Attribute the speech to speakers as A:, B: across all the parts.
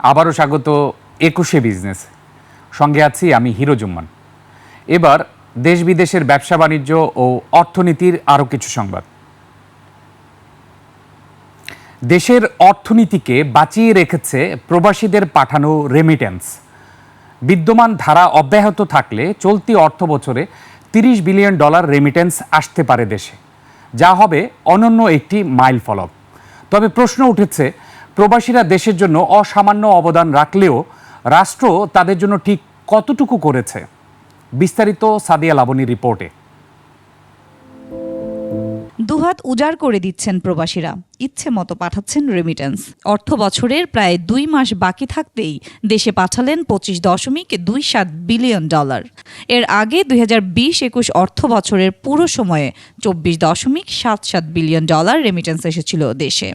A: আবারও স্বাগত একুশে বিজনেস। সঙ্গে আছি আমি হিরো জুম্মান। এবার দেশ বিদেশের ব্যবসা বাণিজ্য ও অর্থনীতির আরও কিছু সংবাদ। দেশের অর্থনীতিকে বাঁচিয়ে রেখেছে প্রবাসীদের পাঠানো রেমিটেন্স বিদ্যমান ধারা অব্যাহত থাকলে চলতি অর্থ বছরে তিরিশ বিলিয়ন ডলার রেমিটেন্স আসতে পারে দেশে। যা হবে অনন্য একটি মাইল ফলক তবে প্রশ্ন উঠেছে প্রবাসীরা দেশের জন্য অসামান্য অবদান রাখলেও রাষ্ট্র তাদের জন্য ঠিক কতটুকু করেছে? বিস্তারিত সাদিয়া লাবণী রিপোর্টে।
B: দুহাত উজাড় করে দিচ্ছেন প্রবাসীরা। ইচ্ছে মতো পাঠাচ্ছেন রেমিটেন্স অর্থ বছরের প্রায় দুই মাস বাকি থাকতেই দেশে পাঠালেন পঁচিশ দশমিক দুই সাত বিলিয়ন ডলার। এর আগে দুই হাজার বিশ একুশ অর্থ বছরের পুরো সময়ে চব্বিশ দশমিক সাত সাত বিলিয়ন ডলার রেমিটেন্স এসেছিল দেশে।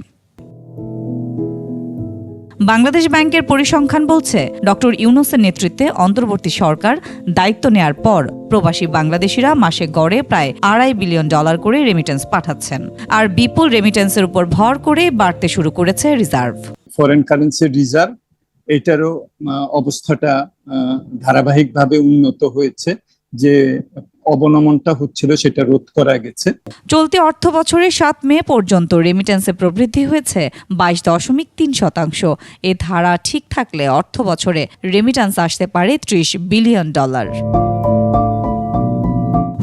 B: বাংলাদেশ ব্যাংকের পরিসংখ্যান বলছে, ডক্টর ইউনুসের নেতৃত্বে অন্তর্বর্তী সরকার দায়িত্ব নেয়ার পর প্রবাসী বাংলাদেশিরা মাসে গড়ে প্রায় আড়াই বিলিয়ন ডলার করে রেমিটেন্স পাঠাচ্ছেন আর বিপুল রেমিটেন্সের উপর ভর করে বাড়তে শুরু করেছে রিজার্ভ।
C: ফরেন কারেন্সি রিজার্ভ এটারও অবস্থাটা ধারাবাহিকভাবে উন্নত হয়েছে যে অবনমনটা হচ্ছিল, সেটা রোধ করা গেছে।
B: চলতি অর্থ বছরের সাত মে পর্যন্ত রেমিটেন্সে প্রবৃদ্ধি হয়েছে বাইশ দশমিক তিন শতাংশ। এ ধারা ঠিক থাকলে অর্থ বছরে রেমিটেন্স আসতে পারে ত্রিশ বিলিয়ন ডলার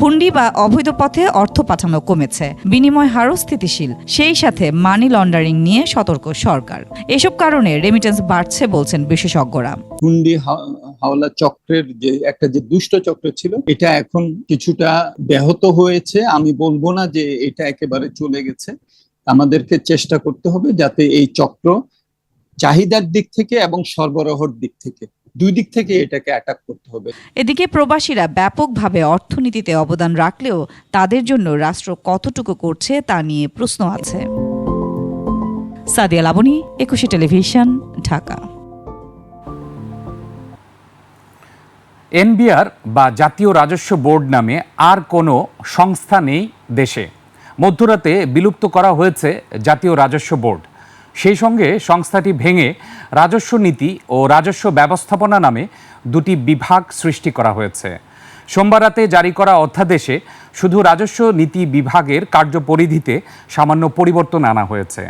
B: হুন্ডি বা অবৈধ পথে অর্থ পাঠানো কমেছে। বিনিময় হারও স্থিতিশীল। সেই সাথে মানি লন্ডারিং নিয়ে সতর্ক সরকার। এসব কারণে রেমিটেন্স বাড়ছে বলছেন বিশেষজ্ঞরা।
C: হুন্ডি হাওলা চক্রের যে, একটা যে দুষ্ট চক্র ছিল, এটা এখন কিছুটা ব্যাহত হয়েছে। আমি বলব না যে এটা একেবারে চলে গেছে। আমাদেরকে চেষ্টা করতে হবে যাতে এই চক্র চাহিদার দিক থেকে এবং সরবরাহর দিক থেকে দুই দিক থেকে এটাকে অ্যাটাক করতে হবে।
B: এদিকে প্রবাসীরা ব্যাপকভাবে অর্থনীতিতে অবদান রাখলেও তাদের জন্য রাষ্ট্র কতটুকু করছে তা নিয়ে প্রশ্ন আছে। সাদিয়া লাবণী একুশে টেলিভিশন ঢাকা।
A: এনবিআর বা জাতীয় রাজস্ব বোর্ড নামে আর কোনো সংস্থা নেই দেশে। মধ্যরাতে বিলুপ্ত করা হয়েছে জাতীয় রাজস্ব বোর্ড। সেই সঙ্গে সংস্থাটি ভেঙে রাজস্ব নীতি ও রাজস্ব ব্যবস্থাপনা নামে দুটি বিভাগ সৃষ্টি করা হয়েছে। সোমবার রাতে জারি করা অধ্যাদেশে শুধু রাজস্ব নীতি বিভাগের কার্যপরিধিতে সামান্য পরিবর্তন আনা হয়েছে।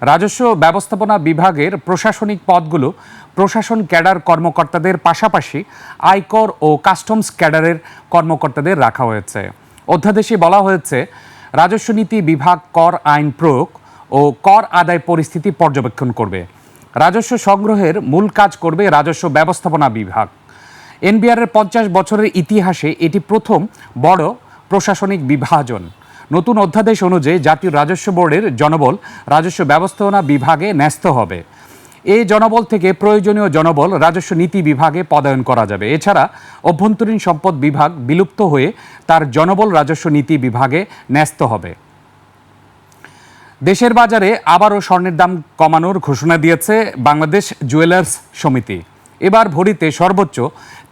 A: রাজস্ব ব্যবস্থাপনা বিভাগের প্রশাসনিক পদগুলো প্রশাসন ক্যাডার কর্মকর্তাদের পাশাপাশি আয়কর ও কাস্টমস ক্যাডারের কর্মকর্তাদের রাখা হয়েছে। অধ্যাদেশে বলা হয়েছে, রাজস্ব নীতি বিভাগ কর আইন প্রয়োগ ও কর আদায় পরিস্থিতি পর্যবেক্ষণ করবে। রাজস্ব সংগ্রহের মূল কাজ করবে রাজস্ব ব্যবস্থাপনা বিভাগ। এনবিআরের পঞ্চাশ বছরের ইতিহাসে এটি প্রথম বড় প্রশাসনিক বিভাজন। নতুন অধ্যাদেশ অনুযায়ী জাতীয় রাজস্ব বোর্ডের জনবল রাজস্ব ব্যবস্থাপনা বিভাগে ন্যস্ত হবে। এই জনবল থেকে প্রয়োজনীয় জনবল রাজস্ব নীতি বিভাগে পদায়ন করা যাবে। এছাড়া অভ্যন্তরীণ সম্পদ বিভাগ বিলুপ্ত হয়ে তার জনবল রাজস্ব নীতি বিভাগে ন্যস্ত হবে। দেশের বাজারে আবারও স্বর্ণের দাম কমানোর ঘোষণা দিয়েছে বাংলাদেশ জুয়েলার্স সমিতি। এবার ভরিতে সর্বোচ্চ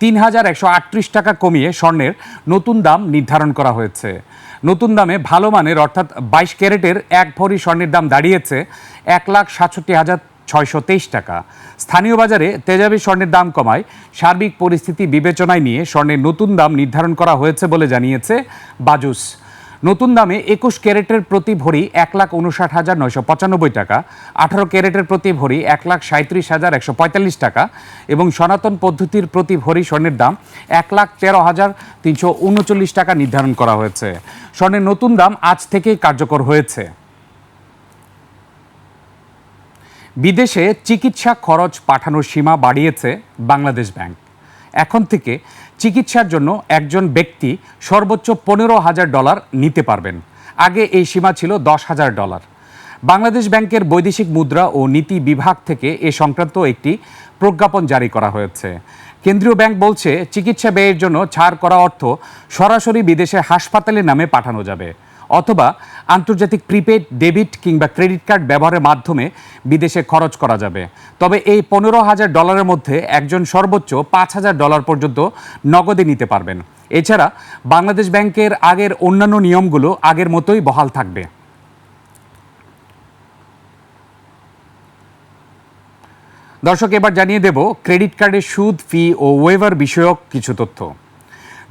A: তিন হাজার একশো আটত্রিশ টাকা কমিয়ে স্বর্ণের নতুন দাম নির্ধারণ করা হয়েছে। নতুন দামে ভালো মানের অর্থাৎ বাইশ ক্যারেটের এক ভরি স্বর্ণের দাম দাঁড়িয়েছে এক লাখ সাতষট্টি হাজার ছয়শো তেইশ টাকা। স্থানীয় বাজারে তেজাবি স্বর্ণের দাম কমায় সার্বিক পরিস্থিতি বিবেচনায় নিয়ে স্বর্ণের নতুন দাম নির্ধারণ করা হয়েছে বলে জানিয়েছে বাজুস। নতুন দামে একুশ ক্যারেটের প্রতি ভরি এক লাখ উনষাট হাজার নয়শো পঁচানব্বই টাকা, আঠারো ক্যারেটের প্রতি ভরি এক লাখ সাঁত্রিশ হাজার একশো পঁয়তাল্লিশ টাকা এবং সনাতন পদ্ধতির প্রতি ভরি স্বর্ণের দাম এক লাখ তেরো হাজার তিনশো উনচল্লিশ টাকা নির্ধারণ করা হয়েছে। স্বর্ণের নতুন দাম আজ থেকেই কার্যকর হয়েছে। বিদেশে চিকিৎসা খরচ পাঠানোর সীমা বাড়িয়েছে বাংলাদেশ ব্যাংক। এখন থেকে চিকিৎসার জন্য একজন ব্যক্তি সর্বোচ্চ পনেরো হাজার ডলার নিতে পারবেন। আগে এই সীমা ছিল দশ হাজার ডলার। বাংলাদেশ ব্যাংকের বৈদেশিক মুদ্রা ও নীতি বিভাগ থেকে এ সংক্রান্ত একটি প্রজ্ঞাপন জারি করা হয়েছে। কেন্দ্রীয় ব্যাংক বলছে, চিকিৎসা ব্যয়ের জন্য ছাড় করা অর্থ সরাসরি বিদেশে হাসপাতালের নামে পাঠানো যাবে। অথবা আন্তর্জাতিক প্রিপেড ডেবিট কিংবা ক্রেডিট কার্ড ব্যবহারের মাধ্যমে বিদেশে খরচ করা যাবে। তবে এই পনেরো হাজার ডলারের মধ্যে একজন সর্বোচ্চ পাঁচ হাজার ডলার পর্যন্ত নগদে নিতে পারবেন। এছাড়া বাংলাদেশ ব্যাংকের আগের অন্যান্য নিয়মগুলো আগের মতোই বহাল থাকবে। দর্শক, এবার জানিয়ে দেব, ক্রেডিট কার্ডের সুদ, ফি ও ওয়েভার বিষয়ক কিছু তথ্য।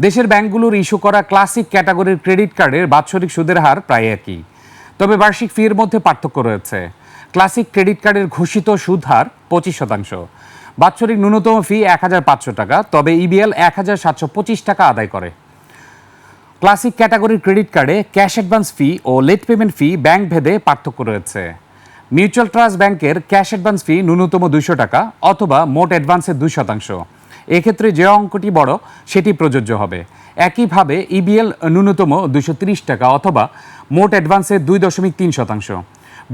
A: দেশের ব্যাংকগুলোর ইস্যু করা ক্লাসিক ক্যাটাগরির ক্রেডিট কার্ডের বাৎসরিক সুদের হার প্রায় একই। তবে বার্ষিক ফির মধ্যে পার্থক্য রয়েছে। ক্লাসিক ক্রেডিট কার্ডের ঘোষিত সুদ হার পঁচিশ শতাংশ। বাৎসরিক ন্যূনতম ফি এক হাজার পাঁচশো টাকা, তবে ইবিএল এক হাজার সাতশো পঁচিশ টাকা আদায় করে। ক্লাসিক ক্যাটাগরির ক্রেডিট কার্ডে ক্যাশ অ্যাডভান্স ফি ও লেট পেমেন্ট ফি ব্যাংক ভেদে পার্থক্য রয়েছে। মিউচুয়াল ট্রাস্ট ব্যাংকের ক্যাশ অ্যাডভান্স ফি ন্যূনতম দুইশো টাকা, অথবা মোট অ্যাডভান্সের দুই শতাংশ। এক্ষেত্রে যে অঙ্কটি বড়, সেটি প্রযোজ্য হবে। একইভাবে ইবিএল ন্যূনতম দুশো টাকা অথবা মোট অ্যাডভান্সের দুই দশমিক তিন শতাংশ।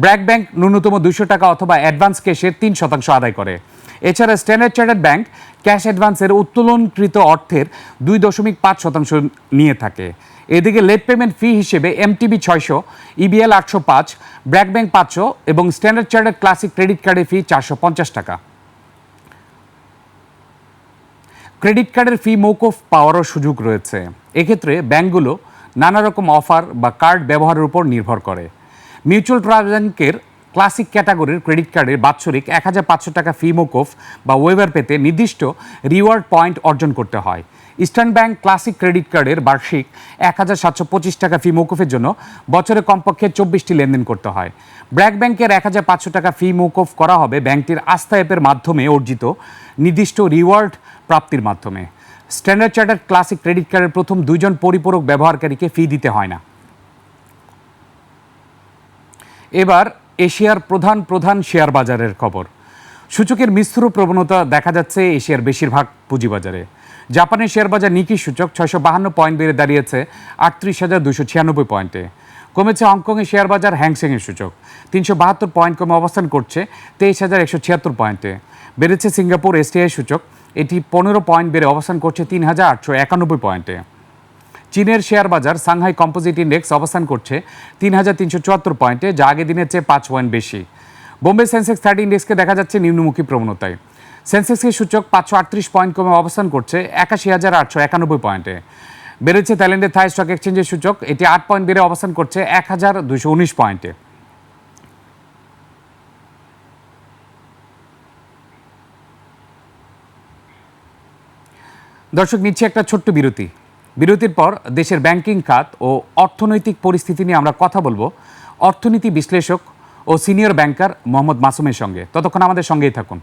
A: ব্র্যাক ব্যাংক ন্যূনতম দুশো টাকা অথবা অ্যাডভান্স ক্যাশের তিন শতাংশ আদায় করে। এছাড়া স্ট্যান্ডার্ড চার্টার্ড ব্যাংক ক্যাশ অ্যাডভান্সের উত্তোলনকৃত অর্থের দুই দশমিক পাঁচ শতাংশ নিয়ে থাকে। এদিকে লেট পেমেন্ট ফি হিসেবে এমটিবি ছয়শো ইবিএল আটশো পাঁচ, ব্র্যাক ব্যাংক পাঁচশো এবং স্ট্যান্ডার্ড চার্টার্ড ক্লাসিক ক্রেডিট কার্ডের ফি চারশো পঞ্চাশ টাকা। ক্রেডিট কার্ডের ফি মৌকুফ পাওয়ারও সুযোগ রয়েছে। এক্ষেত্রে ব্যাংকগুলো নানা রকম অফার বা কার্ড ব্যবহারের উপর নির্ভর করে। মিউচুয়াল ব্যাংকের ক্লাসিক ক্যাটাগরির ক্রেডিট কার্ডের বাৎসরিক এক হাজার পাঁচশো টাকা ফি মৌকুফ বা ওয়েবার পেতে নির্দিষ্ট রিওয়ার্ড পয়েন্ট অর্জন করতে হয়। ইস্টার্ন ব্যাংক ক্লাসিক ক্রেডিট কার্ডের বার্ষিক এক হাজার সাতশো পঁচিশ টাকা ফি মৌকুফের জন্য বছরে কমপক্ষে চব্বিশটি লেনদেন করতে হয়। ব্র্যাক ব্যাংকের এক হাজার পাঁচশো টাকা ফি মৌকুফ করা হবে ব্যাংকটির আস্থা অ্যাপের মাধ্যমে অর্জিত নির্দিষ্ট রিওয়ার্ড প্রাপ্তির মাধ্যমে। স্ট্যান্ডার্ড চার্টার্ড ক্লাসিক ক্রেডিট কার্ডের প্রথম দুইজন পরিপূরক ব্যবহারকারীকে ফি দিতে হয় না। এবার এশিয়ার প্রধান প্রধান শেয়ার বাজারের খবর। সূচকের মিশ্র প্রবণতা দেখা যাচ্ছে এশিয়ার বেশিরভাগ পুঁজিবাজারে। জাপানের শেয়ার বাজার নিকি সূচক ছয়শো বাহান্ন পয়েন্ট বেড়ে দাঁড়িয়েছে আটত্রিশ হাজার দুশো ছিয়ানব্বই পয়েন্টে। কমেছে হংকংয়ের শেয়ার বাজার হ্যাংসেংয়ের সূচক। তিনশো বাহাত্তর পয়েন্ট কমে অবস্থান করছে তেইশ হাজার একশো ছিয়াত্তর পয়েন্টে। বেড়েছে সিঙ্গাপুর এসটিআই সূচক। এটি পনেরো পয়েন্ট বেড়ে অবস্থান করছে তিন হাজার আটশো একানব্বই পয়েন্টে। চীনের শেয়ার বাজার সাংহাই কম্পোজিট ইন্ডেক্স অবস্থান করছে তিন হাজার তিনশো চুয়াত্তর পয়েন্টে, যা আগের দিনের চেয়ে পাঁচ পয়েন্ট বেশি। বোম্বে সেন্সেক্স থার্টি ইন্ডেক্সকে দেখা যাচ্ছে নিম্নমুখী প্রবণতায়। সেন্সেক্সের সূচক পাঁচশো আটত্রিশ পয়েন্ট কমে অবস্থান করছে একাশি হাজার আটশো একানব্বই পয়েন্টে। বেড়েছে থাইল্যান্ডের থাই স্টক এক্সচেঞ্জের সূচক, এটি আট পয়েন্ট বেড়ে অবস্থান করছে এক হাজার দুশো উনিশ পয়েন্টে। দর্শক, নিচ্ছে একটা ছোট্ট বিরতি। বিরতির পর দেশের ব্যাংকিং খাত ও অর্থনৈতিক পরিস্থিতি নিয়ে আমরা কথা বলব অর্থনীতি বিশ্লেষক ও সিনিয়র ব্যাংকার মোহাম্মদ মাসুমের সঙ্গে। ততক্ষণ আমাদের সঙ্গেই থাকুন।